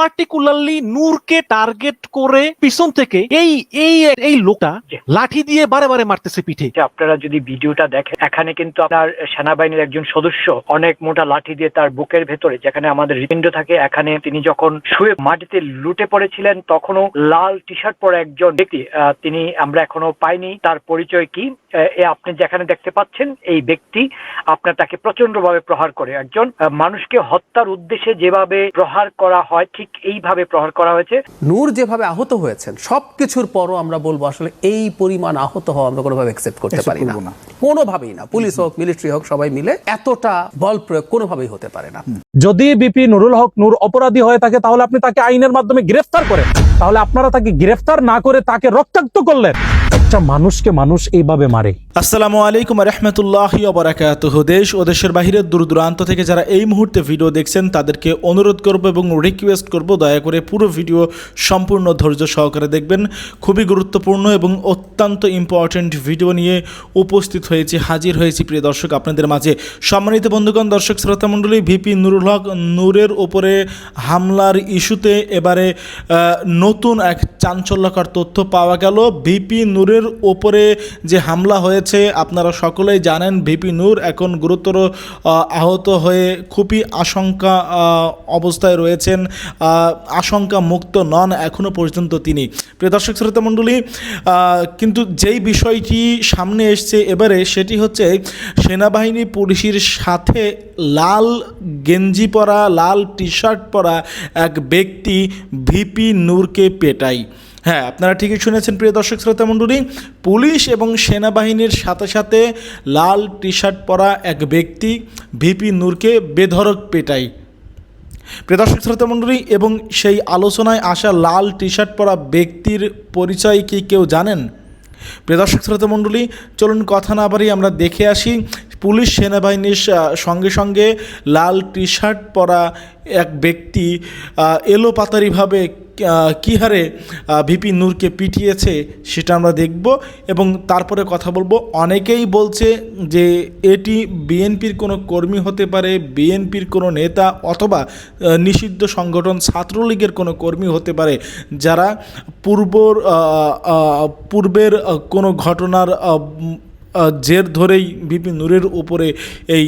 Particularly নূরকে target করে পিছন থেকে এই এই এই লোকটা লাঠি দিয়ে বারে বারে মারতেছে পিঠে। আপনারা যদি ভিডিওটা দেখেন, এখানে কিন্তু আপনার সেনাবাহিনীর একজন সদস্য অনেক মোটা লাঠি দিয়ে তার বুকের ভেতরে, যেখানে আমাদের হৃদপিণ্ড থাকে, এখানে তিনি যখন শুয়ে মাটিতে লুটে পড়েছিলেন, তখনও লাল টি শার্ট পরা একজন ব্যক্তি তিনি আমরা এখনও পাইনি। তার পরিচয় কি? এ আপনি যেখানে দেখতে পাচ্ছেন এই ব্যক্তি আপনার তাকে প্রচণ্ড ভাবে প্রহার করে। একজন মানুষকে হত্যার উদ্দেশ্যে যেভাবে প্রহার করা হয় ঠিক এইভাবে প্রহার করা হয়েছে। নূর যেভাবে আহত হয়েছেন সবকিছুর পরও আমরা বলব আসলে এই পরিমাণ আহত হওয়া আমরা কোনোভাবে অ্যাকসেপ্ট করতে পারি না। কোনোভাবেই না। পুলিশ হোক মিলিটারি হোক সবাই মিলে এতটা বল প্রয়োগ কোনোভাবেই হতে পারে না। যদি বিপি নুরুল হক নূর অপরাধী হয়ে থাকে, তাহলে আপনি তাকে আইনের মাধ্যমে গ্রেফতার করেন। তাহলে আপনারা তাকে গ্রেফতার না করে তাকে রক্তাক্ত করলেন। একটা মানুষকে মানুষ এইভাবে মারে। আসসালামু আলাইকুম রহমতুল্লাহ বারাকাতুহ। দেশ ও দেশের দূর দূরান্ত থেকে যারা এই মুহূর্তে ভিডিও দেখছেন, তাদেরকে অনুরোধ এবং রিকোয়েস্ট দয়া করে পুরো ভিডিও সম্পূর্ণ ধৈর্য সহকারে দেখবেন। খুবই গুরুত্বপূর্ণ এবং অত্যন্ত ইম্পর্ট্যান্ট ভিডিও নিয়ে উপস্থিত হয়েছি, হাজির হয়েছি প্রিয় দর্শক, আপনাদের মাঝে। সম্মানিত বন্ধুগণ, দর্শক শ্রোতা মণ্ডলী ভিপি নুরুল হক নূরের ওপরে হামলার ইস্যুতে এবারে নতুন এক চাঞ্চল্যকর তথ্য পাওয়া গেল। ভিপি নূরের ওপরে যে হামলা হয়েছে, আপনারা সকলেই জানেন ভিপি নূর এখন গুরুতর আহত হয়ে খুবই আশঙ্কা অবস্থায় রয়েছেন আশঙ্কা মুক্ত নন এখনও পর্যন্ত তিনি। প্রিয় দর্শক শ্রোতা মণ্ডলী কিন্তু যেই বিষয়টি সামনে এসছে এবারে, সেটি হচ্ছে সেনাবাহিনী পুলিশের সাথে লাল গেঞ্জি পরা, লাল টি শার্ট পরা এক ব্যক্তি ভিপি নূরকে পেটাই হ্যাঁ আপনারা ঠিকই শুনেছেন প্রিয় দর্শক শ্রোতা মণ্ডলী, পুলিশ এবং সেনাবাহিনীর সাথে সাথে লাল টি শার্ট পরা এক ব্যক্তি ভিপি নূরকে বেধরক পেটাই প্রিয় দর্শক শ্রোতা মণ্ডলী, এবং সেই আলোচনায় আসা লাল টি শার্ট পরা ব্যক্তির পরিচয় কি কেউ জানেন? প্রিয় দর্শক শ্রোতা মণ্ডলী, চলুন কথা না বাড়িয়ে আমরা দেখে আসি পুলিশ সেনাবাহিনীর সঙ্গে সঙ্গে লাল টি শার্ট পরা এক ব্যক্তি এলোপাতারিভাবে কী হারে ভিপি নূরকে পিটিয়েছে সেটা আমরা দেখব এবং তারপরে কথা বলব। অনেকেই বলছে যে এটি বিএনপির কোনো কর্মী হতে পারে, বিএনপির কোনো নেতা অথবা নিষিদ্ধ সংগঠন ছাত্রলীগের কোনো কর্মী হতে পারে যারা পূর্বর পূর্বের কোনো ঘটনার জের ধরেই বিপি নূরের উপরে এই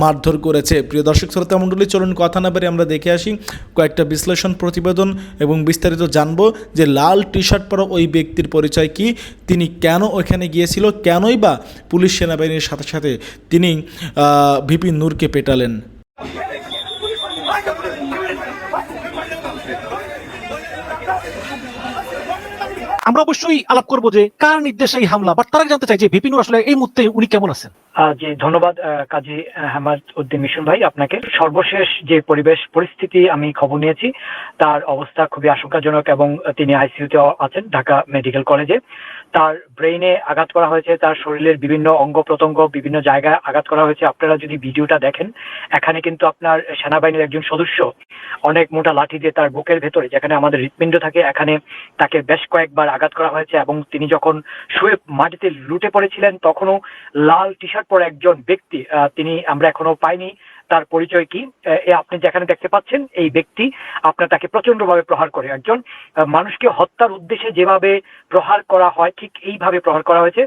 মারধর করেছে। প্রিয় দর্শক শ্রোতা মণ্ডলী, চলুন কথা না পারে আমরা দেখে আসি কয়েকটা বিশ্লেষণ প্রতিবেদন এবং বিস্তারিত জানব যে লাল টি শার্ট পরা ওই ব্যক্তির পরিচয় কি, তিনি কেন ওইখানে গিয়েছিল, কেনই বা পুলিশ সেনাবাহিনীর সাথে সাথে তিনি ভিপি নূরকে পেটালেন। আমরা অবশ্যই আলাপ করব যে কার নির্দেশে এই হামলা? বা তারা জানতে চাই যে বিপিন আসলে এই মুহূর্তে উনি কেমন আছেন? জি, ধন্যবাদ কাজী হেমাদ উদ্দিন মিশন ভাই। আপনাকে সর্বশেষ যে পরিবেশ, পরিস্থিতি আমি খবর নিয়েছি, তার অবস্থা খুবই আশঙ্কাজনক এবং তিনি আইসিইউতে আছেন ঢাকা মেডিকেল কলেজে। তার ব্রেইনে আঘাত করা হয়েছে, তার শরীরের বিভিন্ন অঙ্গ প্রত্যঙ্গ বিভিন্ন জায়গায় আঘাত করা হয়েছে। আপনারা যদি ভিডিওটা দেখেন, এখানে কিন্তু আপনার সেনাবাহিনীর একজন সদস্য অনেক মোটা লাঠি দিয়ে তার বুকের ভেতরে, যেখানে আমাদের হৃদপিণ্ড থাকে, এখানে তাকে বেশ কয়েকবার আঘাত করা হয়েছে এবং তিনি যখন শুয়ে মাটিতে লুটে পড়েছিলেন, তখনও লাল টি শার্ট পরা একজন ব্যক্তি তিনি আমরা এখনও পাইনি। তার পরিচয় কি? আপনি যেখানে দেখতে পাচ্ছেন, এই ব্যক্তি আপনার তাকে প্রচণ্ড ভাবে প্রহার করে। একজন মানুষকে হত্যার উদ্দেশ্যে যেভাবে প্রহার করা হয়, ঠিক এইভাবে প্রহার করা হয়েছে।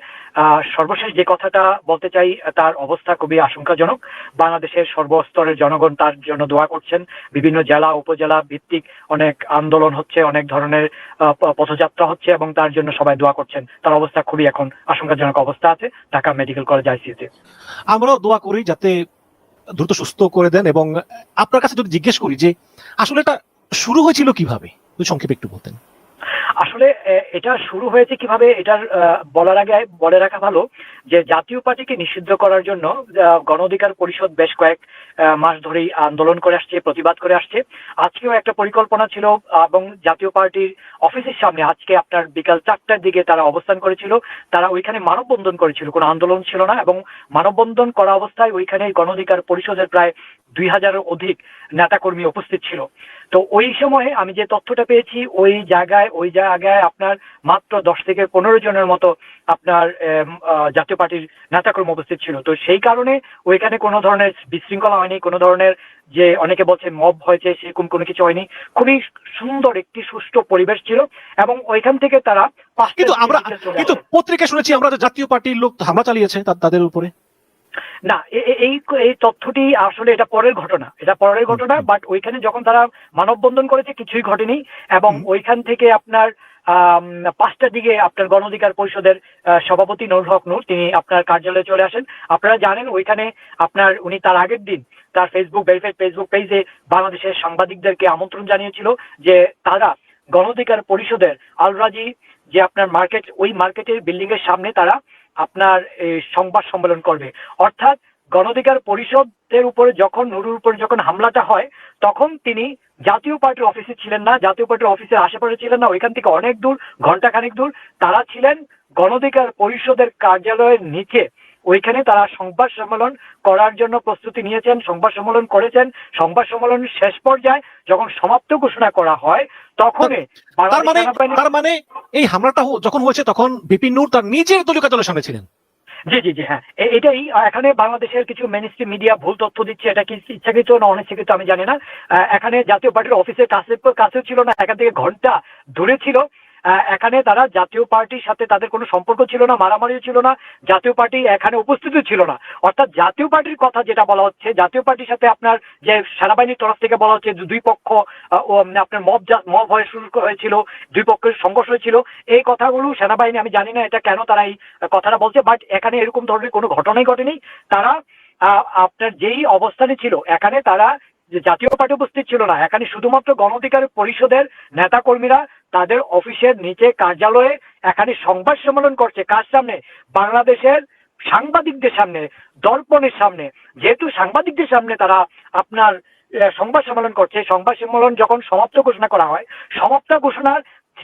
সর্বশেষ যে কথাটা বলতে চাই, তার অবস্থা খুবই আশঙ্কাজনক। বাংলাদেশের সর্বস্তরের জনগণ তার জন্য দোয়া করছেন। বিভিন্ন জেলা, উপজেলা ভিত্তিক অনেক আন্দোলন হচ্ছে, অনেক ধরনের পথযাত্রা হচ্ছে এবং তার জন্য সবাই দোয়া করছেন। তার অবস্থা খুবই এখন আশঙ্কাজনক অবস্থা আছে, ঢাকা মেডিকেল কলেজ আইসিইউতে। আমরাও দোয়া করি যাতে দ্রুত সুস্থ করে দেন এবং আপনার কাছে যদি জিজ্ঞেস করি যে আসলে এটা শুরু হয়েছিল কীভাবে? সংক্ষেপে একটু বলতেন। আসলে এটা শুরু হয়েছে কীভাবে এটার বলার আগে বলে রাখা ভালো যে জাতীয় পার্টিকে নিষিদ্ধ করার জন্য গণ অধিকার পরিষদ বেশ কয়েক মাস ধরেই আন্দোলন করে আসছে, প্রতিবাদ করে আসছে। আজকেও একটা পরিকল্পনা ছিল, এবং জাতীয় পার্টির অফিসের সামনে আজকে আপনার বিকাল চারটার দিকে তারা অবস্থান করেছিল। তারা ওইখানে মানববন্ধন করেছিল, কোনো আন্দোলন ছিল না, এবং মানববন্ধন করা অবস্থায় ওইখানে গণ অধিকার পরিষদের প্রায় দুই হাজারের অধিক নেতাকর্মী উপস্থিত ছিল। তো ওই সময়ে আমি যে তথ্যটা পেয়েছি, ওই জায়গায়, ওই যা জায়গায় আপনার মাত্র দশ থেকে পনেরো জনের মতো আপনার জাতীয় পার্টির নেতাকর্মী উপস্থিত ছিল। তো সেই কারণে ওইখানে কোনো ধরনের বিশৃঙ্খলা হয়নি কোনো ধরনের যে অনেকে বলছে মব হয়েছে সেরকম কোনো কিছু হয়নি। খুবই সুন্দর একটি সুষ্ঠু পরিবেশ ছিল এবং ওইখান থেকে তারা কিন্তু আমরা কিন্তু পত্রিকা শুনেছি আমরা জাতীয় পার্টির লোক হামলা চালিয়েছে তাদের উপরে। না এই এই তথ্যটি আসলে এটা পরের ঘটনা। এটা পরের ঘটনা বাট ওইখানে যখন তারা মানববন্ধন করেছে কিছুই ঘটেনি এবং ওইখান থেকে আপনার পাঁচটার দিকে আপনার গণ অধিকার পরিষদের সভাপতি নুর হক নূর তিনি আপনার কার্যালয়ে চলে আসেন। আপনারা জানেন ওইখানে আপনার উনি তার আগের দিন তার ফেসবুক ভেরিফাইড ফেসবুক পেজে বাংলাদেশের সাংবাদিকদেরকে আমন্ত্রণ জানিয়েছিল যে তারা গণ অধিকার পরিষদের আলরাজি যে আপনার মার্কেট ওই মার্কেটের বিল্ডিং এর সামনে তারা আপনার সংবাদ সম্মেলন করবে। অর্থাৎ গণধিকার পরিষদের উপরে যখন, নুরুর উপরে যখন হামলাটা হয়, তখন তিনি জাতীয় পার্টির অফিসে ছিলেন না, জাতীয় পার্টির অফিসের আশেপাশে ছিলেন না, ওইখান থেকে অনেক দূর ঘণ্টা খানিক দূর, তারা ছিলেন গণধিকার পরিষদের কার্যালয়ের নিচে। ওইখানে তারা সংবাদ সম্মেলন করার জন্য প্রস্তুতি নিয়েছেন সংবাদ সম্মেলন করেছেন। সংবাদ সম্মেলন শেষ পর্যায়ে যখন সমাপ্ত ঘোষণা করা হয় তখনই তার মানে তার মানে এই হামলাটা যখন হয়েছে তখন বিপিন নূর তার নিজের দলীয় কার্যালয়ের সামনে ছিলেন। জি জি জি হ্যাঁ। এটাই এখানে বাংলাদেশের কিছু মেনিস্ট্রি মিডিয়া ভুল তথ্য দিচ্ছে এটা কি ইচ্ছাকৃত না অনিচ্ছাকৃত আমি জানি না। আহ, এখানে জাতীয় পার্টির অফিসের কাছে কাছেও ছিল না এখান থেকে ঘণ্টা দূরে ছিল। এখানে তারা জাতীয় পার্টির সাথে তাদের কোনো সম্পর্ক ছিল না, মারামারিও ছিল না, জাতীয় পার্টি এখানে উপস্থিত ছিল না। অর্থাৎ জাতীয় পার্টির কথা যেটা বলা হচ্ছে, জাতীয় পার্টির সাথে আপনার যে সেনাবাহিনীর তরফ থেকে বলা হচ্ছে দুই পক্ষ আপনার মব মব হয়ে শুরু হয়েছিল, দুই পক্ষের সংঘর্ষ হয়েছিল। এই কথাগুলো সেনাবাহিনী, আমি জানি না এটা কেন তারা এই কথাটা বলছে বাট এখানে এরকম ধরনের কোনো ঘটনাই ঘটেনি। তারা আপনার যেই অবস্থানে ছিল, এখানে তারা জাতীয় পার্টি উপস্থিত ছিল না, এখানে শুধুমাত্র গণ অধিকার পরিষদের নেতা কর্মীরা তাদের অফিসের নিচে কার্যালয়ে এখানে সংবাদ সম্মেলন করছে। কার সামনে? বাংলাদেশের সাংবাদিকদের সামনে, দর্পণের সামনে। যেহেতু সাংবাদিকদের সামনে তারা আপনার সংবাদ সম্মেলন করছে। সংবাদ সম্মেলন যখন সমাপ্ত ঘোষণা করা হয়, সমাপ্ত ঘোষণার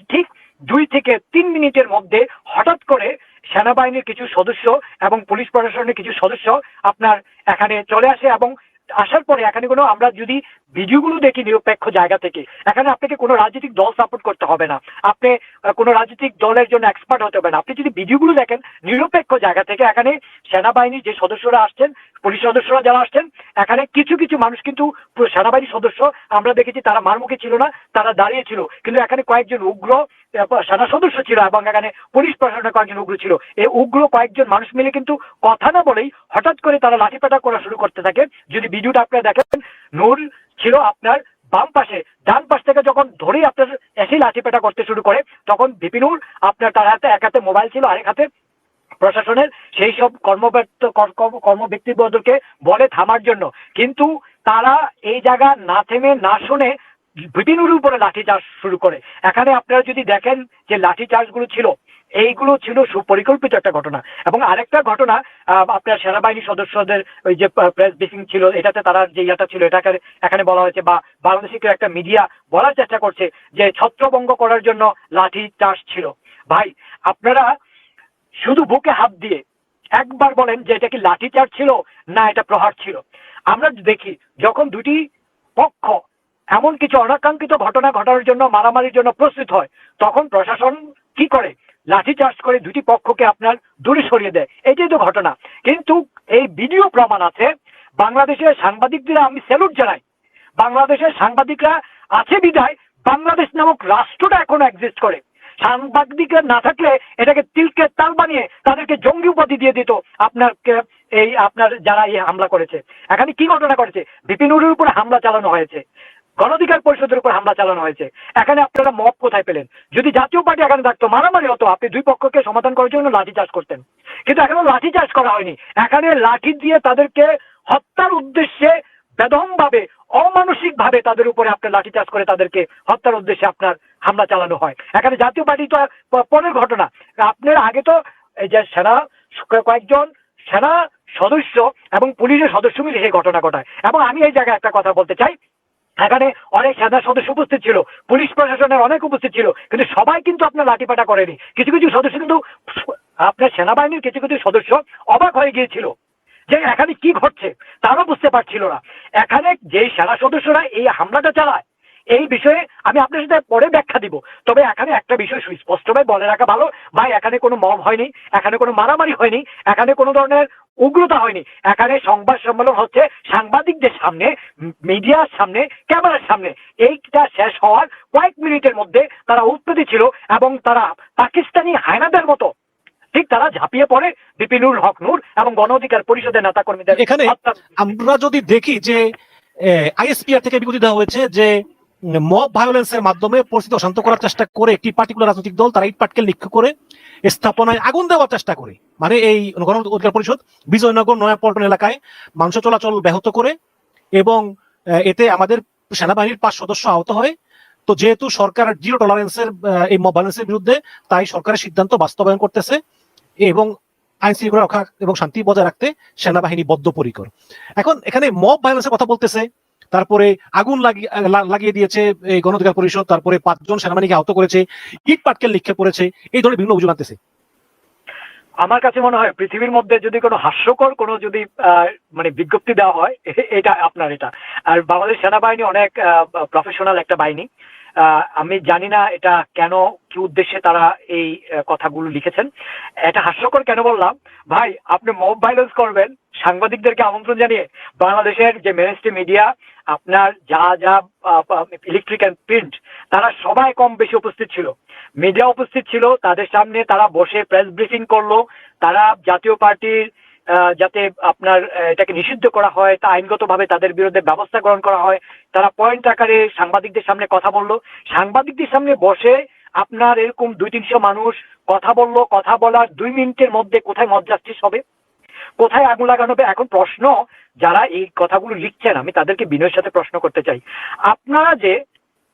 ঠিক দুই থেকে তিন মিনিটের মধ্যে হঠাৎ করে সেনাবাহিনীর কিছু সদস্য এবং পুলিশ প্রশাসনের কিছু সদস্য আপনার এখানে চলে আসে এবং আসার পরে এখানে কোনো আমরা যদি ভিডিওগুলো দেখি, নিরপেক্ষ জায়গা থেকে। এখানে আপনাকে কোনো রাজনৈতিক দল সাপোর্ট করতে হবে না। আপনি কোনো রাজনৈতিক দলের জন্য এক্সপার্ট হতে হবে না। আপনি যদি ভিডিওগুলো দেখেন, নিরপেক্ষ জায়গা থেকে এখানে সেনাবাহিনীর যে সদস্যরা আসছেন, পুলিশ সদস্যরা যারা আসছেন, এখানে কিছু কিছু মানুষ কিন্তু সেনাবাহিনীর সদস্য, আমরা দেখেছি তারা মারমুখী ছিল না, তারা দাঁড়িয়ে ছিল। কিন্তু এখানে কয়েকজন উগ্র সেনা সদস্য ছিল এবং এখানে পুলিশ প্রশাসনের কয়েকজন উগ্র ছিল। এই উগ্র কয়েকজন মানুষ মিলে কিন্তু কথা না বলেই হঠাৎ করে তারা লাঠিপেটা করা শুরু করতে থাকে। যদি ভিডিওটা আপনারা দেখেন, নূর ছিল আপনার বাম পাশে। ডান পাশ থেকে যখন ধরেই আপনার এসে লাঠিপেটা করতে শুরু করে, তখন বিপিনুর আপনার তার হাতে এক হাতে মোবাইল ছিল, আরেক হাতে প্রশাসনের। সেই সব কর্মব্যক্ত কর্ম- ব্যক্তিবর্গকে বলে থামার জন্য। কিন্তু তারা এই জায়গা না থেমে, না শুনে বিপিনুর উপরে লাঠি চার্জ শুরু করে। এখানে আপনারা যদি দেখেন যে লাঠি চার্জগুলো ছিল এইগুলো ছিল সুপরিকল্পিত একটা ঘটনা। এবং আরেকটা ঘটনা আপনার সেনাবাহিনী সদস্যদের ওই যে প্রেস ব্রিফিং ছিল, এটাতে তারা যে ইয়েটা ছিল, এটাকে এখানে বলা হয়েছে বা বাংলাদেশি একটা মিডিয়া বলার চেষ্টা করছে যে ছত্রভঙ্গ করার জন্য লাঠি চার্জ ছিল। ভাই, আপনারা শুধু বুকে হাত দিয়ে একবার বলেন যে এটা কি লাঠি চার্জ ছিল না এটা প্রহার ছিল। আমরা দেখি যখন দুটি পক্ষ এমন কিছু অনাকাঙ্ক্ষিত ঘটনা ঘটানোর জন্য, মারামারির জন্য প্রস্তুত হয়, তখন প্রশাসন কি করে? লাঠি চার্জ করে দুটি পক্ষকে আপনার দূরে সরিয়ে দেয়। এটাই তো ঘটনা। কিন্তু এই ভিডিও প্রমাণ আছে, বাংলাদেশের সাংবাদিকদের আমি স্যালুট জানাই। বাংলাদেশের সাংবাদিকরা আছে বিধায় বাংলাদেশ নামক রাষ্ট্রটা এখনও এক্সিস্ট করে। সাংবাদিকরা না থাকলে এটাকে তিলকে তাল বানিয়ে তাদেরকে জঙ্গি উপাধি দিয়ে দিত আপনার এই আপনার যারা এই হামলা করেছে। এখানে কি ঘটনা করেছে বিপিনুরের উপরে হামলা চালানো হয়েছে। গণধিকার পরিষদের উপর হামলা চালানো হয়েছে। এখানে আপনারা মত কোথায় পেলেন? যদি জাতীয় পার্টি এখানে থাকতো, মারামারি হতো, আপনি দুই পক্ষকে সমাধান করার জন্য লাঠি চার্জ করতেন। কিন্তু এখানে লাঠি চার্জ করা হয়নি। এখানে লাঠি দিয়ে তাদেরকে হত্যার উদ্দেশ্যে বেদম ভাবে অমানসিক ভাবে তাদের উপরে আপনার লাঠি লাঠিচার্জ করে তাদেরকে হত্যার উদ্দেশ্যে আপনার হামলা চালানো হয়। এখানে জাতীয় পার্টি তো পরের ঘটনা। আপনার আগে তো এই যে সেনা কয়েকজন সেনা সদস্য এবং পুলিশের সদস্য মিলে সেই ঘটনা ঘটায়। এবং আমি এই জায়গায় একটা কথা বলতে চাই। এখানে অনেক সেনা সদস্য উপস্থিত ছিল, পুলিশ প্রশাসনের অনেক উপস্থিত ছিল, কিন্তু সবাই কিন্তু আপনার লাঠিপাটা করেনি। কিছু কিছু সদস্য কিন্তু আপনার সেনাবাহিনীর কিছু কিছু সদস্য অবাক হয়ে গিয়েছিল যে এখানে কি ঘটছে তারও বুঝতে পারছিল না। এখানে যে সেনা সদস্যরা এই হামলাটা চালায় এই বিষয়ে আমি আপনার সাথে পরে ব্যাখ্যা দিব। তবে এখানে একটা বিষয় সুস্পষ্টভাবে বলে রাখা ভালো। ভাই এখানে কোনো মব হয়নি এখানে কোনো মারামারি হয়নি এখানে কোনো ধরনের উগ্রতা হয়নি। এখানে সংবাদ সম্মেলন হচ্ছে সাংবাদিকদের সামনে মিডিয়ার সামনে ক্যামেরার সামনে। এইটা শেষ হওয়ার কয়েক মিনিটের মধ্যে তারা উৎপত্তি ছিল এবং তারা পাকিস্তানি হায়নাদের মতো। ঠিক তারা ঝাঁপিয়ে পড়ে বিপিনুল হক নূর এবং গণ অধিকার পরিষদের নেতা কর্মীদের এখানে আমরা যদি দেখি যে আইএসপিআর থেকে বিজ্ঞপ্তি দেওয়া হয়েছে যে মব ভায়োলেন্সের মাধ্যমে পরিস্থিতি অশান্ত করার চেষ্টা করে একটি পার্টিকুলার রাজনৈতিক দল, তারা ইট পাটকেল নিক্ষেপ করে স্থাপনায় আগুন দেওয়ার চেষ্টা করে। মানে এই গণ অধিকার পরিষদ বিজয়নগর, নয়াপল্টন এলাকায় মাংস চলাচল ব্যাহত করে এবং এতে আমাদের সেনাবাহিনীর পাঁচ সদস্য আহত হয়। তো যেহেতু সরকার জিরো টলারেন্সের এই মব ভায়োলেন্সের বিরুদ্ধে, তাই সরকারের সিদ্ধান্ত বাস্তবায়ন করতেছে এবং আইন শৃঙ্খলা রক্ষা এবং শান্তি বজায় রাখতে সেনাবাহিনী বদ্ধপরিকর। এখন এখানে মব ভায়োলেন্সের কথা বলতেছে। তারপরে আগুন লাগিয়ে দিয়েছে এই গণধিকার পরিষদ, তারপরে পাঁচজন সেনাবাহিনীকে আহত করেছে, ইট পাটকেল নিক্ষেপ করেছে, এই ধরনের বিভিন্ন অভিযোগ আনতেছে। আমার কাছে মনে হয় পৃথিবীর মধ্যে যদি কোনো হাস্যকর কোনো যদি মানে বিজ্ঞপ্তি দেওয়া হয় এটা আপনার এটা। আর বাংলাদেশ সেনাবাহিনী অনেক প্রফেশনাল একটা বাহিনী। আমি জানি না এটা কেন, কি উদ্দেশ্যে তারা এই কথাগুলো লিখেছেন। এটা হাস্যকর কেন বললাম? ভাই, আপনি মব ভাইলেন্স করবেন, সাংবাদিকদেরকে আমন্ত্রণ জানিয়ে বাংলাদেশের যে মেনস্ট্রি মিডিয়া আপনার যা যা ইলেকট্রিক অ্যান্ড প্রিন্ট তারা সবাই কম বেশি উপস্থিত ছিল। মিডিয়া উপস্থিত ছিল, তাদের সামনে তারা বসে প্রেস ব্রিফিং করল, তারা জাতীয় পার্টির যাতে আপনার এটাকে নিষিদ্ধ করা হয়, তা আইনগতভাবে তাদের বিরুদ্ধে ব্যবস্থা গ্রহণ করা হয়। তারা পয়েন্ট আকারে সাংবাদিকদের সামনে কথা বলল। সাংবাদিকদের সামনে বসে আপনার এরকম দুই তিনশো মানুষ কথা বলল। কথা বলার দুই মিনিটের মধ্যে কোথায় মত হবে? কোথায় আগুন লাগানো হবে? এখন প্রশ্ন, যারা এই কথাগুলো লিখছেন, আমি তাদেরকে বিনয়ের সাথে প্রশ্ন করতে চাই। আপনারা যে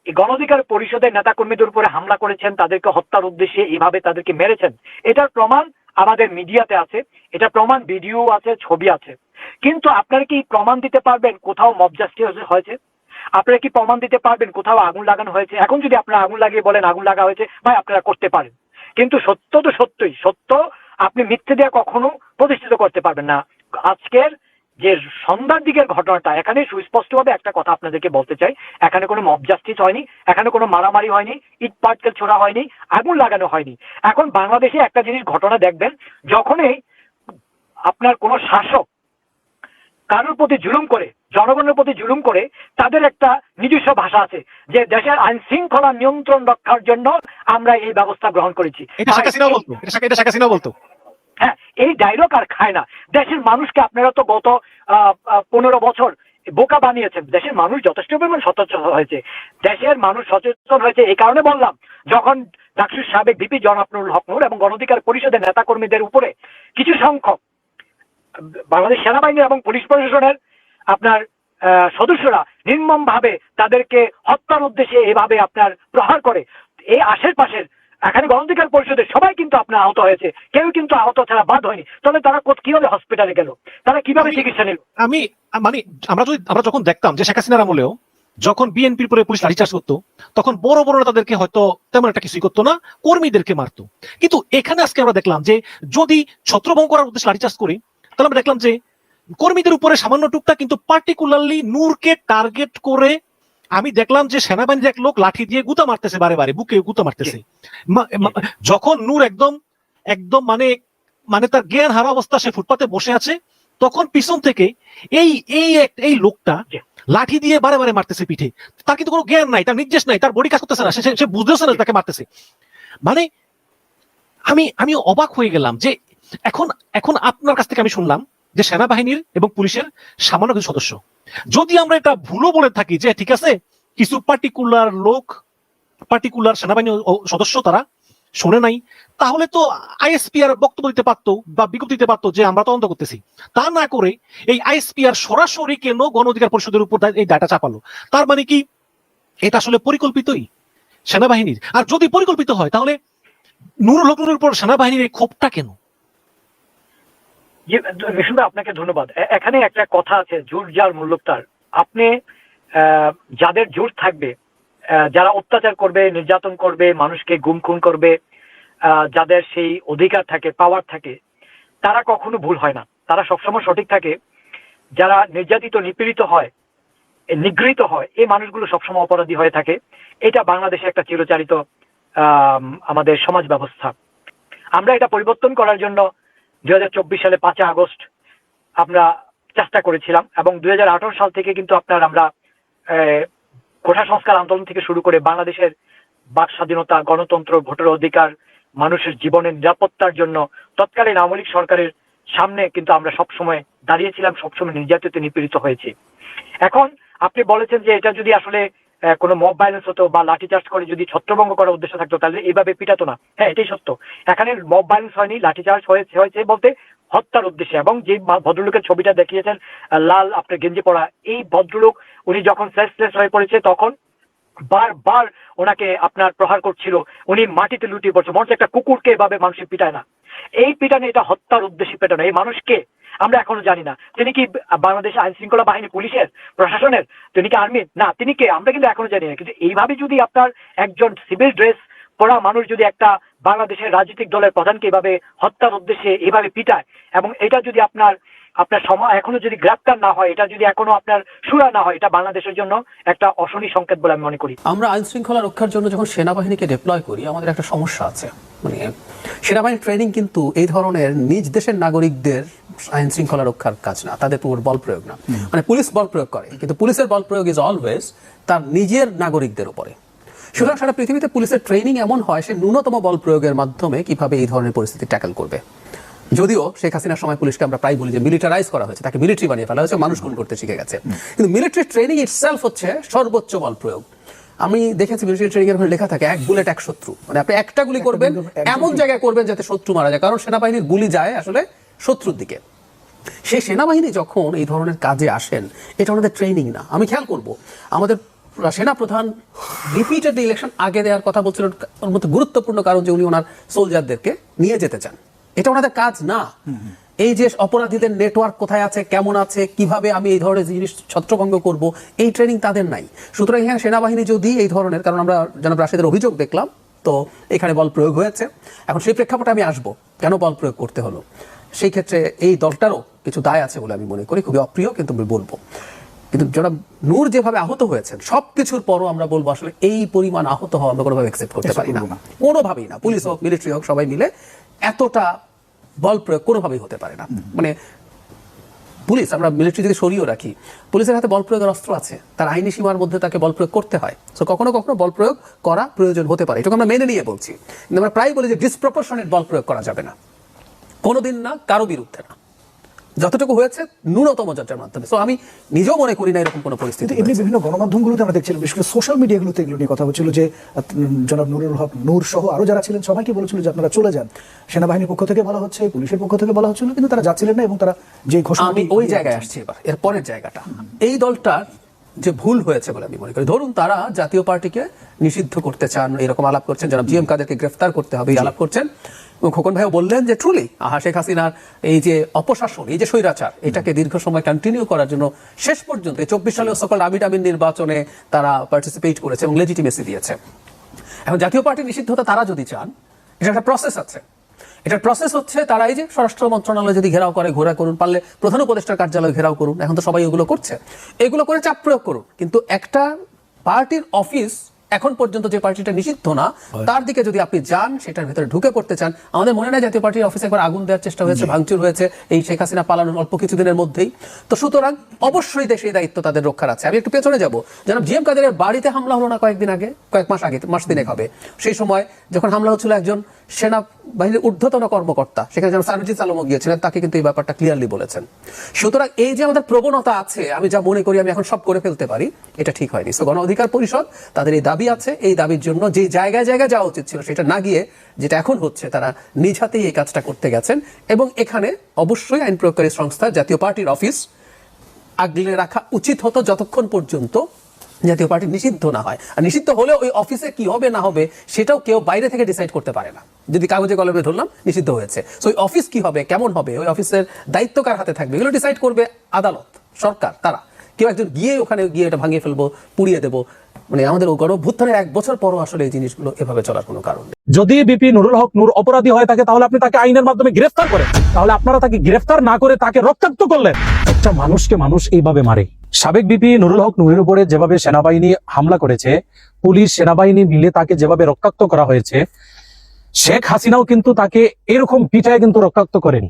এই গণ অধিকার পরিষদের নেতাকর্মীদের উপরে হামলা করেছেন, তাদেরকে হত্যার উদ্দেশ্যে এইভাবে তাদেরকে মেরেছেন, এটার প্রমাণ আমাদের মিডিয়াতে আছে, এটা প্রমাণ ভিডিও আছে, ছবি আছে। কিন্তু আপনারা কি প্রমাণ দিতে পারবেন কোথাও মব হয়েছে? আপনারা কি প্রমাণ দিতে পারবেন কোথাও আগুন লাগানো হয়েছে? এখন যদি আপনারা আগুন লাগিয়ে বলেন আগুন লাগা হয়েছে, ভাই আপনারা করতে পারেন। কিন্তু সত্য তো সত্যই। সত্য আপনি মিথ্যে দেওয়া কখনো প্রতিষ্ঠিত করতে পারবেন না। আজকের যে সন্ধ্যার দিকের ঘটনাটা এখানে সুস্পষ্টভাবে একটা কথা আপনাদেরকে বলতে চাই। এখানে কোনো মব জাস্টিস হয়নি এখানে কোনো মারামারি হয়নি ইট পাটকেল ছোড়া হয়নি আগুন লাগানো হয়নি। এখন বাংলাদেশে একটা জিনিস ঘটনা দেখবেন যখনই আপনার কোনো শাসক কারোর প্রতি জুলুম করে জনগণের প্রতি জুলুম করে তাদের একটা নিজস্ব ভাষা আছে যে দেশের আইন শৃঙ্খলা নিয়ন্ত্রণ রক্ষার জন্য আমরা এই ব্যবস্থা গ্রহণ করেছি। এটা বলতো এটা বলতো। হ্যাঁ এই ডায়লগ আর খায় না। দেশের মানুষকে আপনারা তো গত পনেরো বছর বোকা বানিয়েছেন। দেশের মানুষ যথেষ্ট পরিমাণ সচেতন হয়েছে। দেশের মানুষ সচেতন হয়েছে এই কারণে বললাম, যখন ডাক্তার সাবেক ভিপি জনাবনুল হক নূর এবং গণঅধিকার পরিষদের নেতাকর্মীদের উপরে কিছু সংখ্যক, বাংলাদেশ সেনাবাহিনী এবং পুলিশ প্রশাসনের আপনার সদস্যরা নির্মম ভাবে তাদেরকে হত্যার উদ্দেশ্যে এভাবে আপনার প্রহার করে, এই আশেপাশের এখানে গণঅধিকার পরিষদের সবাই কিন্তু আপনার আহত হয়েছে। কেউ কিন্তু আহত ছাড়া বাদ হয়নি। তবে তারা কীভাবে হসপিটালে গেল? তারা কীভাবে চিকিৎসা নিল? আমি মানে আমরা যদি আমরা যখন দেখতাম যে শেখ হাসিনার আমলেও যখন বিএনপির পরে পুলিশ লাঠিচার্জ করতো তখন বড় বড় নেতাদেরকে হয়তো তেমন একটা কিছুই করতো না কর্মীদেরকে মারতো। কিন্তু এখানে আজকে আমরা দেখলাম যে যদি ছত্রভঙ্গ করার উদ্দেশ্যে লাঠিচার্জ করি তাহলে আমরা দেখলাম যে কর্মীদের উপরে সামান্য টুকটা কিন্তু পার্টিকুলারলি নূরকে টার্গেট করে আমি দেখলাম যে সেনাবাহিনীর এক লোক লাঠি দিয়ে গুতা মারতেছে বারে বারে, বুকে গুতা মারতেছে। যখন নূর একদম একদম মানে মানে তার জ্ঞান হারা অবস্থা, সে ফুটপাতে বসে আছে, তখন পিছন থেকে এই এই এই লোকটা লাঠি দিয়ে বারে বারে মারতেছে পিঠে। তার কিন্তু কোনো জ্ঞান নাই, তার নির্দেশ নাই, তার বডি কাজ করতেছে না সে বুঝতেছে না তাকে মারতেছে। মানে আমি আমি অবাক হয়ে গেলাম যে এখন এখন আপনার কাছ থেকে আমি শুনলাম যে সেনাবাহিনীর এবং পুলিশের সামান্য কিছু সদস্য। যদি আমরা এটা ভুলও বলে থাকি যে, ঠিক আছে, কিছু পার্টিকুলার লোক পার্টিকুলার সেনাবাহিনী সদস্য তারা শুনে নাই, তাহলে তো আইএসপি আর বক্তব্য দিতে পারতো বা বিজ্ঞপ্তি দিতে পারতো যে আমরা তদন্ত করতেছি। তা না করে এই আইএসপি আর সরাসরি কেন গণ অধিকার পরিষদের উপর এই ডাটা চাপালো? তার মানে কি, এটা আসলে পরিকল্পিতই সেনাবাহিনীর। আর যদি পরিকল্পিত হয়, তাহলে নুরুল হকনুরের উপর সেনাবাহিনীর এই ক্ষোভটা কেন? জি, আপনাকে ধন্যবাদ। এখানে একটা কথা আছে জোর যার মূল্য তার। আপনি যাদের জোর থাকবে যারা অত্যাচার করবে নির্যাতন করবে মানুষকে গুম খুন করবে যাদের সেই অধিকার থাকে পাওয়ার থাকে তারা কখনো ভুল হয় না। তারা সবসময় সঠিক থাকে। যারা নির্যাতিত নিপীড়িত হয় নিগৃহীত হয় এই মানুষগুলো সবসময় অপরাধী হয়ে থাকে। এটা বাংলাদেশে একটা চিরচারিত আম, আমাদের সমাজ ব্যবস্থা। আমরা এটা পরিবর্তন করার জন্য দুই সালে পাঁচই আগস্ট আমরা চেষ্টা করেছিলাম এবং দুই সাল থেকে কিন্তু আপনার আমরা কোঠা সংস্কার আন্দোলন থেকে শুরু করে বাংলাদেশের বাক স্বাধীনতা, গণতন্ত্র, ভোটের অধিকার, মানুষের জীবনের নিরাপত্তার জন্য তৎকালীন আওয়ামী সরকারের সামনে কিন্তু আমরা সবসময় দাঁড়িয়েছিলাম, সবসময় নির্যাতিত, নিপীড়িত হয়েছে। এখন আপনি বলেছেন যে এটা যদি আসলে কোনো মব ভাইলেন্স হতো বা লাঠিচার্জ করে যদি ছত্রভঙ্গ করার উদ্দেশ্য থাকতো, তাহলে এইভাবে পিটাতো না। হ্যাঁ এটাই সত্য। এখানে মব ভাইলেন্স হয়নি লাঠিচার্জ হয়েছে হয়েছে বলতে হত্যার উদ্দেশ্যে। এবং যে ভদ্রলোকের ছবিটা দেখিয়েছেন লাল আপনার গেঞ্জি পরা, এই ভদ্রলোক, উনি যখন সেন্সলেস হয়ে পড়েছে, তখন বারবার ওনাকে আপনার প্রহার করছিল। উনি মাটিতে লুটিয়ে পড়ছে। মঞ্চে একটা কুকুরকে এভাবে মানুষের পিটায় না। এই পিটানি এটা হত্যার উদ্দেশ্যে পেটানো এই মানুষকে আমরা এখনও জানি না। তিনি কি বাংলাদেশ আইন শৃঙ্খলা বাহিনী, পুলিশের, প্রশাসনের, তিনি কি আর্মি না, তিনি কে? আমরা কিন্তু এখনও জানি না। কিন্তু এইভাবে যদি আপনার একজন সিভিল ড্রেস পড়া মানুষ যদি একটা বাংলাদেশের রাজনৈতিক দলের প্রধানকে এভাবে হত্যার উদ্দেশ্যে এভাবে পিটায়, এবং এটা যদি আপনার আপনার সময় এখনও যদি গ্রেপ্তার না হয় এটা যদি এখনও আপনার সুরা না হয় এটা বাংলাদেশের জন্য একটা অশনি সংকেত বলে আমি মনে করি। আমরা আইন শৃঙ্খলা রক্ষার জন্য যখন সেনাবাহিনীকে ডিপ্লয় করি আমাদের একটা সমস্যা আছে। মানে সেনাবাহিনীর ট্রেনিং কিন্তু এই ধরনের নিজ দেশের নাগরিকদের আইন শৃঙ্খলা রক্ষার কাজ না তাদের পুরো বল প্রয়োগ না। মানে পুলিশ বল প্রয়োগ করে কিন্তু পুলিশের বল প্রয়োগ ইজ অলওয়েজ তার নিজের নাগরিকদের উপরে। সুতরাং সারা পৃথিবীতে পুলিশের ট্রেনিং এমন হয় সে ন্যূনতম বল প্রয়োগের মাধ্যমে কীভাবে এই ধরনের পরিস্থিতি ট্যাকেল করবে। যদিও শেখ হাসিনার সময় পুলিশকে আমরা প্রায় বলি যে মিলিটারাইজ করা হয়েছে তাকে মিলিটারি বানিয়ে ফেলা হয়েছে মানুষ খুন করতে শিখে গেছে। কিন্তু মিলিটারি ট্রেনিং ইটসেলফ হচ্ছে সর্বোচ্চ বল প্রয়োগ। আমি দেখেছি মিলিটারি ট্রেনিং এর লেখা থাকে এক বুলেট এক শত্রু। মানে আপনি একটা গুলি করবেন এমন জায়গায় করবেন যাতে শত্রু মারা যায়। কারণ সেনাবাহিনীর গুলি যায় আসলে শত্রুর দিকে। সেই সেনাবাহিনী যখন এই ধরনের কাজে আসেন এটা আমাদের ট্রেনিং না। আমি খেয়াল করব আমাদের সেনা প্রধান রিপিটেড ইলেকশন আগে দেওয়ার কথা বলছিলেন ওর মধ্যে গুরুত্বপূর্ণ কারণ যে উনি ওনার সোলজারদেরকে নিয়ে যেতে চান। এটা ওনাদের কাজ না। এই যে অপরাধীদের নেটওয়ার্ক কোথায় আছে কেমন আছে কীভাবে আমি এই ধরনের জিনিস ছত্রভঙ্গ করব এই ট্রেনিং তাদের নাই। সুতরাং এখানে সেনাবাহিনী যদি এই ধরনের কারণ আমরা জনাব রাশেদের অভিযোগ দেখলাম তো এখানে বল প্রয়োগ হয়েছে। এখন সেই প্রেক্ষাপটে আমি আসব। কেন বল প্রয়োগ করতে হলো? সেই ক্ষেত্রে এই দলটারও কিছু দায় আছে বলে আমি মনে করি খুবই অপ্রিয় কিন্তু আমি বলব। কিন্তু জনাব নূর যেভাবে আহত হয়েছেন সব কিছুর পরও আমরা বলব আসলে এই পরিমাণ আহত হওয়া আমরা কোনোভাবে অ্যাকসেপ্ট করতে পারি না। কোনোভাবেই না। পুলিশ হোক মিলিটারি হোক সবাই মিলে এতটা বল প্রয়োগ কোনোভাবেই হতে পারে না। মানে পুলিশ, আমরা মিলিটারি যদি সরিয়েও রাখি, পুলিশের হাতে বল প্রয়োগের অস্ত্র আছে, তার আইনি সীমার মধ্যে তাকে বল প্রয়োগ করতে হয়। তো কখনো কখনো বল প্রয়োগ করা প্রয়োজন হতে পারে, এটাকে আমরা মেনে নিয়ে বলছি। কিন্তু আমরা প্রায় বলি যে ডিসপ্রপোর্শনেট বল প্রয়োগ করা যাবে না। কোনোদিন না, কারও বিরুদ্ধে না। যতটুকু হয়েছে ন্যূনতম যাত্রার মাধ্যমে। তো আমি নিজেও মনে করি না এরকম কোনো পরিস্থিতি এমনি বিভিন্ন গণমাধ্যমগুলোতে আমরা দেখছিলাম বিশেষ করে সোশ্যাল মিডিয়াগুলোতে এগুলো নিয়ে কথা হচ্ছিল যে জনাব নুরুল হক নূর সহ আরও যারা ছিলেন সবাইকে বলেছিল যে আপনারা চলে যান। সেনাবাহিনীর পক্ষ থেকে বলা হচ্ছে পুলিশের পক্ষ থেকে বলা হচ্ছিল কিন্তু তারা যাচ্ছিলেন না এবং তারা যে ঘোষণা আমি ওই জায়গায় আসছি এবার এর পরের জায়গাটা। এই দলটার যে ভুল হয়েছে বলে আমি মনে করি। ধরুন তারা জাতীয় পার্টিকে নিষিদ্ধ করতে চান এরকম আলাপ করছেন যারা জিএম কাদেরকে গ্রেফতার করতে হবে আলাপ করছেন। এবং খোকন ভাইও বললেন যে ট্রুলি আহা শেখ হাসিনার এই যে অপশাসন এই যে স্বৈরাচার এটাকে দীর্ঘ সময় কন্টিনিউ করার জন্য শেষ পর্যন্ত চব্বিশ সালে সকল আমির আমিন নির্বাচনে তারা পার্টিসিপেট করেছে এবং লেজিটিমেসি দিয়েছে। এখন জাতীয় পার্টি নিষিদ্ধতা তারা যদি চান এটা একটা প্রসেস আছে। এটার প্রসেস হচ্ছে তারা এই যে স্বরাষ্ট্র মন্ত্রণালয় যদি ঘেরাও করে, ঘোরা করুন, পারলে প্রধান উপদেষ্টার কার্যালয় ঘেরাও করুন। এখন তো সবাই এগুলো করছে। এগুলো করে চাপ প্রয়োগ করুন। কিন্তু একটা পার্টির অফিস এখন পর্যন্ত যে পার্টিটা নিষিদ্ধ না তার দিকে যদি আপনি যান সেটার ভেতরে ঢুকে পড়তে চান আমাদের মনে নাই জাতীয় পার্টির অফিসে একবার আগুন দেওয়ার চেষ্টা হয়েছে ভাঙচুর হয়েছে এই শেখ হাসিনা পালানোর অল্প কিছুদিনের মধ্যেই। তো সুতরাং অবশ্যই দেশে এই দায়িত্ব তাদের রক্ষার আছে। আমি একটু পেছনে যাব। যেন জিএম কাদেরের বাড়িতে হামলা হলো না কয়েকদিন আগে? কয়েক মাস আগে মাস দিনেক হবে। সেই সময় যখন হামলা হচ্ছিল একজন সেনা বাহিনীর ঊর্ধ্বতন কর্মকর্তা সেখানে যেন সারজিৎ আলমও গিয়েছিলেন তাকে কিন্তু এই ব্যাপারটা ক্লিয়ারলি বলেছেন। সুতরাং এই যে আমাদের প্রবণতা আছে আমি যা মনে করি আমি এখন সব করে ফেলতে পারি এটা ঠিক হয়নি। সো গণ অধিকার পরিষদ তাদের এই দাবি আছে, এই দাবির জন্য যে জায়গায় জায়গায় যাওয়া উচিত ছিল সেটা না গিয়ে যেটা এখন হচ্ছে তারা নিজ হাতেই এই কাজটা করতে গেছেন। এবং এখানে অবশ্যই আইন প্রয়োগকারী সংস্থা, জাতীয় পার্টির অফিস আগলে রাখা উচিত হতো যতক্ষণ পর্যন্ত জাতীয় পার্টি নিষিদ্ধ না হয়। আর নিষিদ্ধ হলে ওই অফিসে কি হবে না হবে সেটাও কেউ বাইরে থেকে ডিসাইড করতে পারে না। যদি কাগজে কলমে ধরলাম, নিষিদ্ধ হয়েছে। সো ওই অফিস কি হবে, কেমন হবে, ওই অফিসের দায়িত্ব কার হাতে থাকবে, এগুলো ডিসাইড করবে আদালত, সরকার, তারা। কেউ একজন গিয়ে ওখানে গিয়ে এটা ভাঙিয়ে ফেলব, পুড়িয়ে দেবো মানে আমাদের গণভ্যুত্থানের এক বছর পরও আসলে এই জিনিসগুলো এভাবে চলার কোনো কারণ যদি বিপি নুরুল হক নূর অপরাধী হয়ে থাকে তাহলে আপনি তাকে আইনের মাধ্যমে গ্রেফতার করেন। তাহলে আপনারা তাকে গ্রেফতার না করে তাকে রক্তাক্ত করলেন। একটা মানুষকে মানুষ এইভাবে মারে। সাবেক বিপি নুরুল হক নুরের উপরে যেভাবে সেনাবাহিনী হামলা করেছে, পুলিশ সেনাবাহিনী মিলে তাকে যেভাবে রক্তাক্ত করা হয়েছে, শেখ হাসিনাও কিন্তু তাকে এরকম পিঠায় কিন্তু রক্তাক্ত করেনি।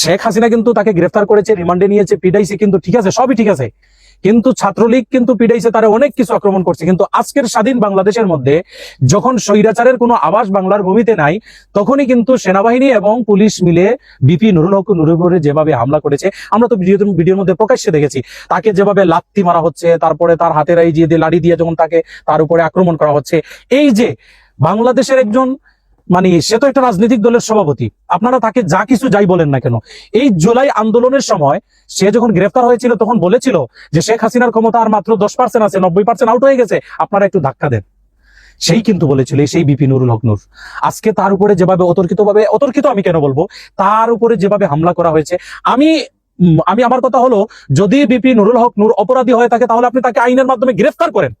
শেখ হাসিনা কিন্তু তাকে গ্রেফতার করেছে, রিমান্ডে নিয়েছে, পিটাইছে কিন্তু ঠিক আছে, সবই ঠিক আছে। কিন্তু ছাত্রলীগ কিন্তু পিটাইছে তারা অনেক কিছু আক্রমণ করছে। কিন্তু আজকের স্বাধীন বাংলাদেশের মধ্যে যখন স্বৈরাচারের কোনো আবাস বাংলার ভূমিতে নাই, তখনই কিন্তু সেনাবাহিনী এবং পুলিশ মিলে বিপি নুরুল হক নুরের উপরে যেভাবে হামলা করেছে, আমরা তো ভিডিও ভিডিওর মধ্যে প্রকাশ্যে দেখেছি। তাকে যেভাবে লাত্তি মারা হচ্ছে, তারপরে তার হাতের এই দিয়ে লাড়ি দিয়ে যখন তাকে তার উপরে আক্রমণ করা হচ্ছে, এই যে বাংলাদেশের একজন মানে সে তো একটা রাজনৈতিক দলের সভাপতি। আপনারা তাকে যা কিছু যাই বলেন না কেন। এই জুলাই আন্দোলনের সময় সে যখন গ্রেফতার হয়েছিল, তখন বলেছিল যে শেখ হাসিনার ক্ষমতা আর মাত্র দশ পার্সেন্ট আছে, নব্বই পার্সেন্ট আউট হয়ে গেছে, আপনারা একটু ধাক্কা দেন। সেই কিন্তু বলেছিল সেই বিপি নুরুল হক নূর। আজকে তার উপরে যেভাবে অতর্কিত ভাবে অতর্কিত আমি কেন বলব? তার উপরে যেভাবে হামলা করা হয়েছে, আমি আমি, আমার কথা হলো, যদি বিপি নুরুল হক নূর অপরাধী হয়ে থাকে তাহলে আপনি তাকে আইনের মাধ্যমে গ্রেফতার করেন।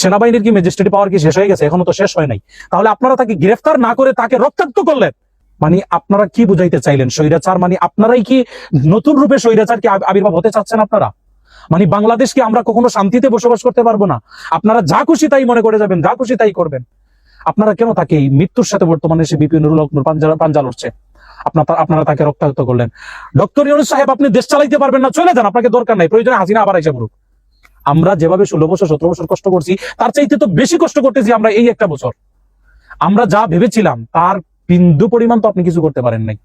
সেনাবাহিনীর কি ম্যাজিস্ট্রেট পাওয়ার কি শেষ হয়ে গেছে? এখনও তো শেষ হয় নাই। তাহলে আপনারা তাকে গ্রেফতার না করে তাকে রক্তাক্ত করলেন? মানে আপনারা কি বুঝাইতে চাইলেন? স্বৈরাচার মানে আপনারাই কি নতুন রূপে স্বৈরাচার কি আবির্ভাব হতে চাচ্ছেন আপনারা? মানে বাংলাদেশকে আমরা কখনো শান্তিতে বসবাস করতে পারব না। আপনারা যা খুশি তাই মনে করে যাবেন, যা খুশি তাই করবেন। আপনারা কেন তাকে এই মৃত্যুর সাথে বর্তমানে সে বিপিন পাঞ্জা লড়ছে? আপনার আপনারা তাকে রক্তাক্ত করলেন। ডক্টর ইউনুস সাহেব, আপনি দেশ চালাইতে পারবেন না, চলে যান, আপনাকে দরকার নাই। প্রয়োজনে হাসিনা আবার এসে পড়ুক। আমরা যেভাবে ষোলো বছর, সতেরো বছর কষ্ট করছি, তার চাইতে তো বেশি কষ্ট করতেছি আমরা এই একটা বছর। আমরা যা ভেবেছিলাম, তার বিন্দু পরিমাণ তো আপনি কিছু করতে পারেন নাই।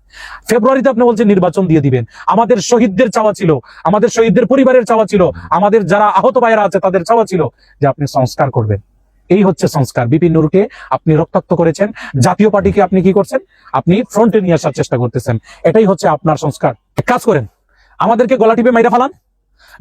ফেব্রুয়ারিতে আপনি বলছেন নির্বাচন দিয়ে দিবেন। আমাদের শহীদদের চাওয়া ছিল, আমাদের শহীদদের পরিবারের চাওয়া ছিল, আমাদের যারা আহত ভাইয়েরা আছে তাদের চাওয়া ছিল যে আপনি সংস্কার করবেন। এই হচ্ছে সংস্কার। বিপিন নুরকে আপনি রক্তাক্ত করেছেন। জাতীয় পার্টিকে আপনি কি করছেন? আপনি ফ্রন্টে নিয়ে আসার চেষ্টা করতেছেন। এটাই হচ্ছে আপনার সংস্কার। কাজ করেন। আমাদেরকে গলা টিপে মাইরা ফালান।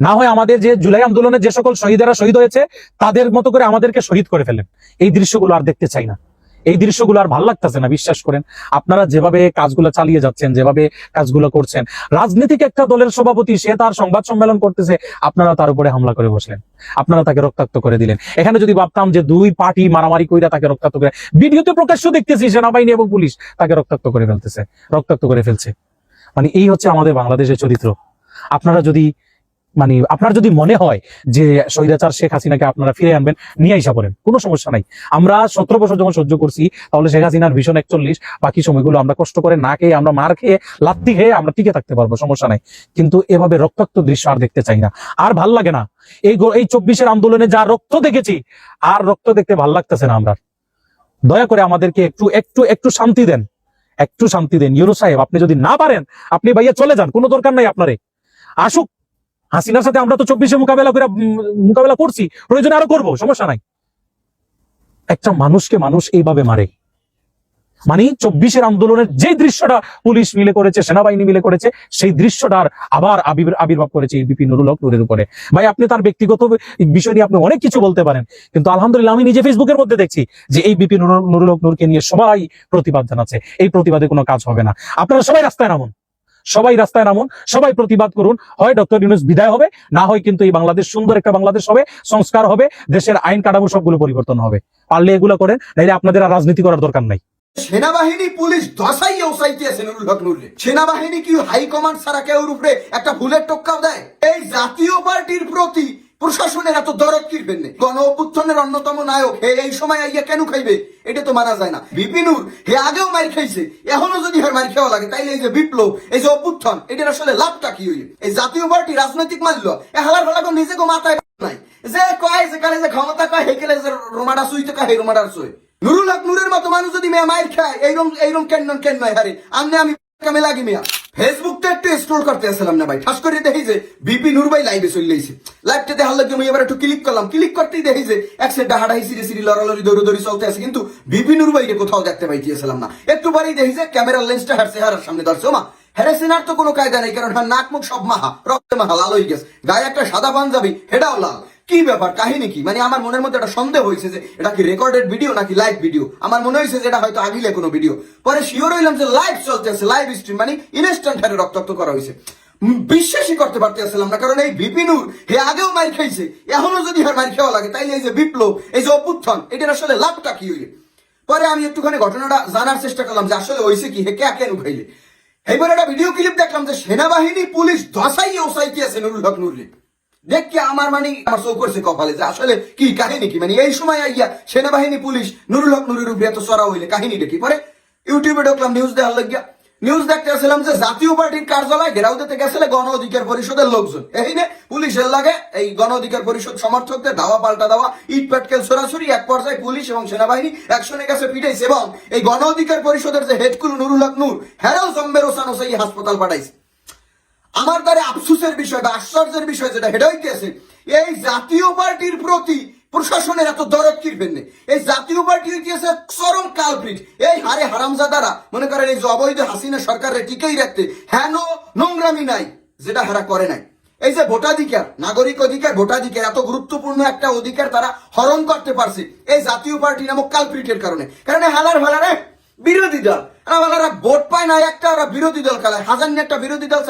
না হয় আমাদের যে জুলাই আন্দোলনে যে সকল শহীদেরা শহীদ হয়েছে, তাদের মতো করে আমাদেরকে শহীদ করে ফেলেন। এই দৃশ্যগুলো আর দেখতে চাই না। এই দৃশ্যগুলো আর ভালো লাগতেছে না, বিশ্বাস করেন। আপনারা যেভাবে কাজগুলো চালিয়ে যাচ্ছেন, যেভাবে কাজগুলো করছেন, রাজনীতিক একটা দলের সভাপতি, সে তার সংবাদ সম্মেলন করতেছে, আপনারা তার উপরে হামলা করে বসলেন। আপনারা তাকে রক্তাক্ত করে দিলেন। এখানে যদি ভাবতাম যে দুই পার্টি মারামারি কইরা তাকে রক্তাক্ত করে, ভিডিওতে প্রকাশ্য দেখতেছি সেনাবাহিনী এবং পুলিশ তাকে রক্তাক্ত করে ফেলতেছে, রক্তাক্ত করে ফেলছে। মানে এই হচ্ছে আমাদের বাংলাদেশের চরিত্র। আপনারা যদি মানে আপনার যদি মনে হয় যে স্বৈরাচার শেখ হাসিনাকে আপনারা ফিরে আনবেন, নিয়ে আইসা পড়েন। কোনো সমস্যা নাই। আমরা সতেরো বছর যখন সহ্য করছি, তাহলে শেখ হাসিনার ভীষণ একচল্লিশ, বাকি সময়গুলো আমরা কষ্ট করে না খেয়ে, আমরা মার খেয়ে, লাত্তি খেয়ে আমরা টিকে থাকতে পারব, সমস্যা নাই। কিন্তু এভাবে রক্তাক্ত দৃশ্য আর দেখতে চাই না। আর ভালো লাগে না। এই এই চব্বিশের আন্দোলনে যা রক্ত দেখেছি, আর রক্ত দেখতে ভালো লাগতেছে না আমরা। দয়া করে আমাদেরকে একটু একটু একটু শান্তি দেন। একটু শান্তি দেন। ইউরো সাহেব, আপনি যদি না পারেন, আপনি ভাইয়া চলে যান। কোনো দরকার নাই আপনারে। আসুক। হাসিনার সাথে আমরা তো চব্বিশে মোকাবেলা করে মোকাবেলা করছি, প্রয়োজনে আরও করব, সমস্যা নাই। একটা মানুষকে মানুষ এইভাবে মারে। মানে চব্বিশের আন্দোলনের যে দৃশ্যটা পুলিশ মিলে করেছে, সেনাবাহিনী মিলে করেছে, সেই দৃশ্যটার আবার আবির- আবির্ভাব করেছে এই বিপিন নুরুল হক নুরের উপরে। ভাই, আপনি তার ব্যক্তিগত বিষয় নিয়ে আপনি অনেক কিছু বলতে পারেন, কিন্তু আলহামদুলিল্লাহ আমি নিজে ফেসবুকের মধ্যে দেখছি যে এই বিপিন নুরুল হক নূরকে নিয়ে সবাই প্রতিবাদ জানাচ্ছে। এই প্রতিবাদে কোনো কাজ হবে না। আপনারা সবাই রাস্তায় নামুন। সবাই রাস্তায় নামুন, সবাই প্রতিবাদ করুন। হয় ডক্টর ইউনুস বিদায় হবে, না হয় কিন্তু এই বাংলাদেশ সুন্দর একটা বাংলাদেশ হবে, সংস্কার হবে, দেশের আইন কাঠামো সবগুলো পরিবর্তন হবে। পারলে এগুলো করেন, নাইলে আপনাদের আর রাজনীতি করার দরকার নাই। সেনাবাহিনী, পুলিশ দশাই ওসাইতে আছে নুরুল সেনাবাহিনী কি হাইকমান্ড সারা কেউ উপরে একটা ভুলের টক্কা দেয়? এই জাতীয় পার্টির প্রতি প্রশাসনের এত দরদ কিরবেন না। গণ অভ্যুত্থানের অন্যতম নায়ক, হে এই সময় আইয়া কেন খাইবে? এটা তো মানা যায় না। বিপিনুর হে আগেও মার খাইছে, এখনও যদি হের মার খাওয়া লাগে, তাইলে এই যে বিপ্লব, এই যে অভ্যুত্থান, এটার আসলে লাভটা কি হইল? এই জাতীয় পার্টি রাজনৈতিক মাল্য, এ হালার ফেলা নিজে গো মাথায় নাই। যে কয় যেখানে যে ক্ষমতা কয় হেকেলে যে রোমাডা সুইতে কয় হে রোমাডার সুই। নুরুল হক নুরের মতো মানুষ যদি মেয়া মায়ের খায় এইরকম এইরকম কেন কেন নয় হারে আমনে আমি কামে লাগি মিয়া। ফেসবুকটা একটু করতে আসলাম না ভাই। ঠাস করে দেখি যে বিপি নূর ভাই লাইভে চলে আইছে। লাইভটা দেখার লাগে আমি এবার একটু ক্লিক করলাম। ক্লিক করতেই দেখি যে সিরি সিরি লড়ালড়ি, দৌড়ি দৌড়ি চলতে আছে। কিন্তু বিপি নূর ভাইকে কোথাও দেখতে পাইতেছিলাম না। একটু পরেই দেখি যে ক্যামেরার লেন্সটা হারছে, হারার সামনে ধরছে। মা তো কোনো কায়দা নেই, কারণ হ্যাঁ নাক মুখ সব মাহা রক্তে মাহা লাল হয়ে গেছে। গায়ে একটা সাদা পাঞ্জাবি হেটাও লাল। কি ব্যাপার? কাহিনী কি? মানে আমার মনের মধ্যে একটা সন্দেহ হয়েছে যে এটা কি রেকর্ডেড ভিডিও নাকি লাইভ ভিডিও আমার মনে হয়েছে যে এটা হয়তো আগিলে কোনো ভিডিও পরে শিওর হইলাম যে লাইভ চলতেছে লাইভ স্ট্রিম মানে ইনস্ট্যান্ট হারে রক্তাক্ত করা হয়েছে। বিশ্বাসই করতে পারতেছিলাম না, কারণ এই বিপিনুর হে আগেও মার খাইছে, এখনও যদি হার মার খাওয়া লাগে, তাইলে এই যে বিপ্লব, এই যে অভ্যুত্থান, এটার আসলে লাভটা কি হইলে? পরে আমি একটুখানি ঘটনাটা জানার চেষ্টা করলাম যে আসলে হয়েছে কি, হে কে কেন খাইলে এইবার একটা ভিডিও ক্লিপ দেখলাম যে সেনাবাহিনী, পুলিশ দশাই ওসাইতে আছে নুরুল হক নুরুল দেখি আমার মানে আমার চৌ করছে কপালে যে আসলে কি কাহিনী কি? মানে এই সময় আইয়া সেনাবাহিনী, পুলিশ, নুরুল হক, নুরের উপরে এত চড়া হইলে কাহিনীটা কি? পরে ইউটিউবে ঢুকলাম নিউজ দেখার লাগিয়া। নিউজ দেখতে আসলাম যে জাতীয় পার্টির কার্যালয় ঘেরাও দিতে গেছিল গণ অধিকার পরিষদের লোকজন। এই নে পুলিশের লাগে এই গণ অধিকার পরিষদ সমর্থকদের ধাওয়া, পাল্টা দেওয়া ইট পাটকেল, সরাসরি এক পর্যায়ে পুলিশ এবং সেনাবাহিনী একশনে গেছে, পিটাইছে, এবং এই গণ অধিকার পরিষদের যে হেডকুল নুরুল হক, নূর হেরাও জম্বের ওসান ওসাই হাসপাতাল পাঠাইছে। আমার দ্বারা আফসুসের বিষয় বা আশ্চর্যের বিষয় যেটা হেডা হইতেছে, এই জাতীয় পার্টির প্রতি প্রশাসনের এত দরদ কিরবেন না এই জাতীয় পার্টি হইতেছে চরম কালপ্রিট এই হারে হারামজাদারা, মনে করেন এই যে অবৈধ হাসিনা সরকারের টিকেই রাখতে, হেন নোংরামি নাই, যেটা হারা করে নাই। এই যে ভোটাধিকার, নাগরিক অধিকার, ভোটাধিকার, এত গুরুত্বপূর্ণ একটা অধিকার তারা হরণ করতে পারছে, এই জাতীয় পার্টি নামক কালপ্রিটের কারণে। কারণ হালার ভালারে বিরোধী দল ওরা ভোট পায় না, একটা ওরা বিরোধী দল খেলায়। হাজার নিয়ে একটা বিরোধী দল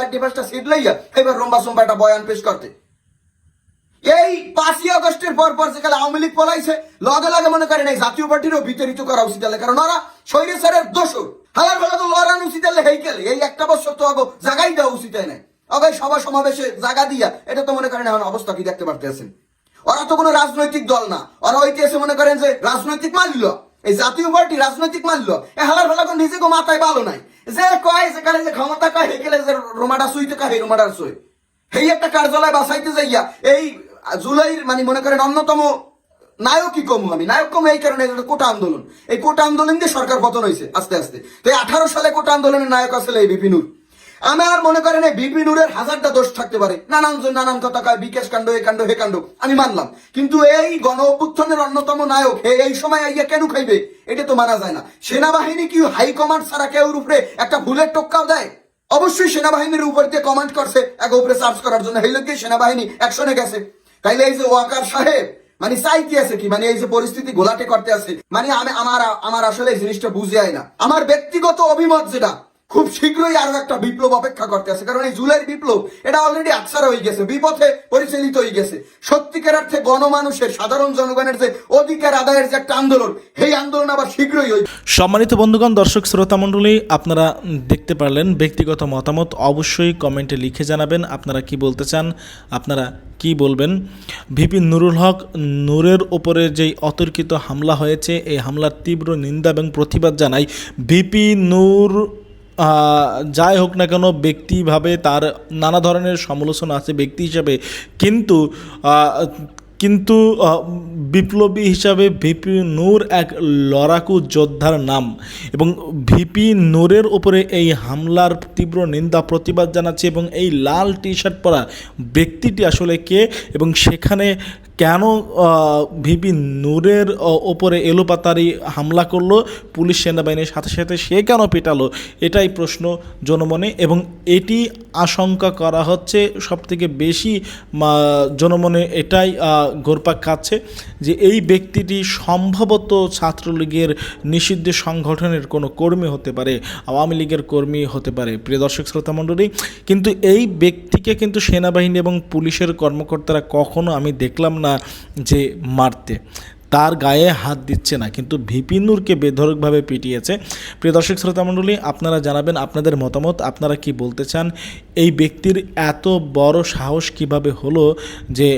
সিট লইয়া এবার একটা বয়ান পেশ করতে। এই পাঁচই পর পর আওয়ামী লীগ পলাইছে, লগে লগে মনে করেন এই জাতীয় পার্টিরও করা উচিত কারণ ওরা স্বৈরাচারের দোষর। হালার বেলা তো লড়ানো উচিত হলে হেইকেলে এই একটা বছর তো আগে জাগাই দেওয়া উচিত নাই। আগে সভা সমাবেশে জাগা দিয়া, এটা তো মনে করেন এখন অবস্থা কি দেখতে পারতেছেন। ওরা তো কোনো রাজনৈতিক দল না। ওরা ঐতিহাসে মনে করেন যে রাজনৈতিক মাল্য এই জাতীয় পার্টি রাজনৈতিক মাল্য এ হালার ফালা নিজে গো মাথায় ভালো নাই। যে কয় সেখানে যে ক্ষমতা কয় হেকেলে যে রোমাটা সুইতে কয় হে রোমাটার সুই। এই একটা কার্যালয় বাসাইতে যাইয়া এই জুলাইর মানে মনে করেন অন্যতম নায়কই কম আমি। নায়ক কম এই কারণে কোটা আন্দোলন। এই কোটা আন্দোলন দিয়ে সরকার পতন হয়েছে আস্তে আস্তে। তো এই আঠারো সালে কোটা আন্দোলনের নায়ক আসলে এই বিপিনুর আমার মনে করেন এই বিপিনুরের হাজারটা দোষ থাকতে পারে। নানান নানান কথা কয়, বিকাশ কাণ্ড, এ কাণ্ড, হে কাণ্ড। আমি মানলাম। কিন্তু এই গণ অভ্যুত্থানের অন্যতম নায়ক এই সময় আইয়া কেন খাইবে? এটা তো মানা যায় না। সেনাবাহিনী কি হাইকমান্ড ছাড়া কেউ উপরে একটা ভুলের টোক্কাও দেয়? অবশ্যই সেনাবাহিনীর উপর দিয়ে কমেন্ট করছে, এক উপরে সার্চ করার জন্য। এই লোককে সেনাবাহিনী অ্যাকশনে গেছে। তাইলে এই যে ওয়াকার সাহেব মানে চাইতে আছে কি? মানে এই যে পরিস্থিতি গোলাটে করতে আছে। মানে আমি আমার আমার আসলে এই জিনিসটা বুঝে আয় না। আমার ব্যক্তিগত অভিমত যেটা খুব শীঘ্রই আরও একটা বিপ্লব অপেক্ষা করতে আছে। কারণ এই জুলাইয়ের বিপ্লব, এটা অলরেডি আকসার হয়ে গেছে, বিপথে পরিচালিত হয়ে গেছে। সত্যিকার অর্থে গণমানুষের, সাধারণ জনগণের যে অধিকার আদায়ের যে একটা আন্দোলন, সেই আন্দোলন আবার শীঘ্রই হয়ে সম্মানিত বন্ধুগণ, দর্শক, শ্রোতা মণ্ডলী, আপনারা দেখতে পারলেন ব্যক্তিগত মতামত, অবশ্যই কমেন্টে লিখে জানাবেন আপনারা কি বলতে চান, আপনারা কি বলবেন। ভিপি নুরুল হক, নূরের ওপরে যেই অতর্কিত হামলা হয়েছে, এই হামলার তীব্র নিন্দা এবং প্রতিবাদ জানাই ভিপি নূর যাই হোক না কেন ব্যক্তিভাবে তার নানা ধরনের সমালোচনা আছে ব্যক্তি হিসাবে। কিন্তু কিন্তু বিপ্লবী হিসাবে ভিপি নূর এক লড়াকু যোদ্ধার নাম এবং ভিপি নূরের উপরে এই হামলার তীব্র নিন্দা, প্রতিবাদ জানাচ্ছে এবং এই লাল টি শার্ট পরা ব্যক্তিটি আসলে কে এবং সেখানে কেন ভিপি নূরের ওপরে এলোপাতারি হামলা করল, পুলিশ সেনাবাহিনীর সাথে সাথে সে কেন পেটালো, এটাই প্রশ্ন জনমনে এবং এটি আশঙ্কা করা হচ্ছে সবথেকে বেশি জনমনে এটাই ঘোরপাক খাচ্ছে যে এই ব্যক্তিটি সম্ভবত ছাত্রলীগের নিষিদ্ধ সংগঠনের কোনো কর্মী হতে পারে, আওয়ামী লীগের কর্মী হতে পারে। প্রিয় দর্শক, শ্রোতা মণ্ডলী, কিন্তু এই ব্যক্তিকে কিন্তু সেনাবাহিনী এবং পুলিশের কর্মকর্তারা কখনো আমি দেখলাম না যে মারতে। তার গায়ে হাত দিচ্ছে না। কিন্তু ভিপিনুরকে বেধরকভাবে পিটিয়েছে। প্রিয় দর্শক, শ্রোতা মণ্ডলী, আপনারা জানাবেন আপনাদের মতামত, আপনারা কি বলতে চান? এই ব্যক্তির এত বড় সাহস কীভাবে হলো যে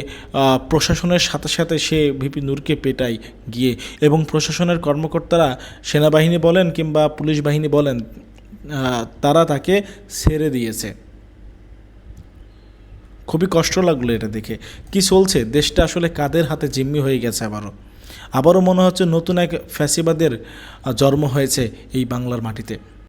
প্রশাসনের সাথে সাথে সে ভিপি নূরকে পেটায় গিয়ে? এবং প্রশাসনের কর্মকর্তারা, সেনাবাহিনী বলেন কিংবা পুলিশ বাহিনী বলেন তারা তাকে ছেড়ে দিয়েছে। খুবই কষ্ট লাগল এটা দেখে। কি চলছে? দেশটা আসলে কাদের হাতে জিম্মি হয়ে গেছে আবারও? আবারও মনে হচ্ছে নতুন এক ফ্যাসিবাদের জন্ম হয়েছে এই বাংলার মাটিতে।